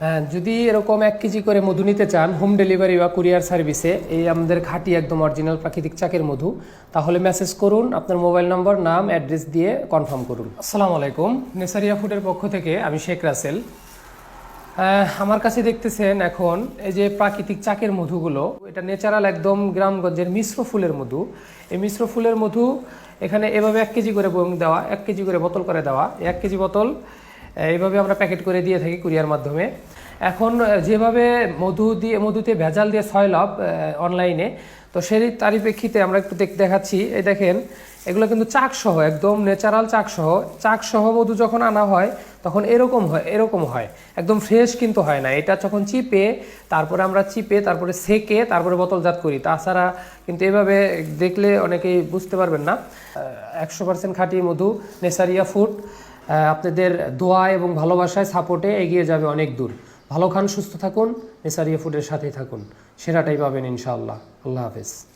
হ্যাঁ যদি এরকম এক কেজি করে মধু নিতে চান হোম ডেলিভারি বা কুরিয়ার সার্ভিসে এই আমাদের খাঁটি একদম অরিজিনাল প্রাকৃতিক চাকের মধু, তাহলে মেসেজ করুন, আপনার মোবাইল নম্বর নাম অ্যাড্রেস দিয়ে কনফার্ম করুন। আসসালামু আলাইকুম, নেসারিয়া ফুডের পক্ষ থেকে আমি শেখ রাসেল। আমার কাছে দেখতেছেন এখন এই যে প্রাকৃতিক চাকের মধুগুলো, এটা ন্যাচারাল একদম গ্রামগঞ্জের মিশ্র ফুলের মধু। এই মিশ্র ফুলের মধু এখানে এভাবে এক কেজি করে দেওয়া, এক কেজি করে বোতল করে দেওয়া এক কেজি বোতল এইভাবে আমরা প্যাকেট করে দিয়ে থাকি কুরিয়ার মাধ্যমে। এখন যেভাবে মধু দিয়ে, মধুতে ভেজাল দিয়ে ছয় লাভ অনলাইনে তো সেই তারই প্রেক্ষিতে আমরা একটু দেখ- দেখাচ্ছি। এই দেখেন, এগুলো কিন্তু চাক সহ একদম ন্যাচারাল চাক সহ চাক সহ মধু যখন আনা হয়, তখন এরকম হয় এরকম হয়। একদম ফ্রেশ কিন্তু হয় না। এটা যখন চিপে, তারপরে আমরা চিপে, তারপরে সেকে, তারপরে বোতলজাত করি। তাছাড়া কিন্তু এভাবে দেখলে অনেকেই বুঝতে পারবেন না। একশো পার্সেন্ট খাঁটি মধু নেসারিয়া ফুড আপনাদের দোয়া এবং ভালোবাসায় সাপোর্টে এগিয়ে যাবে অনেক দূর। ভালো খান, সুস্থ থাকুন, নেসারিয়া ফুডের সাথেই থাকুন। সেরাটাই পাবেন ইনশাআল্লাহ। আল্লাহ হাফেজ।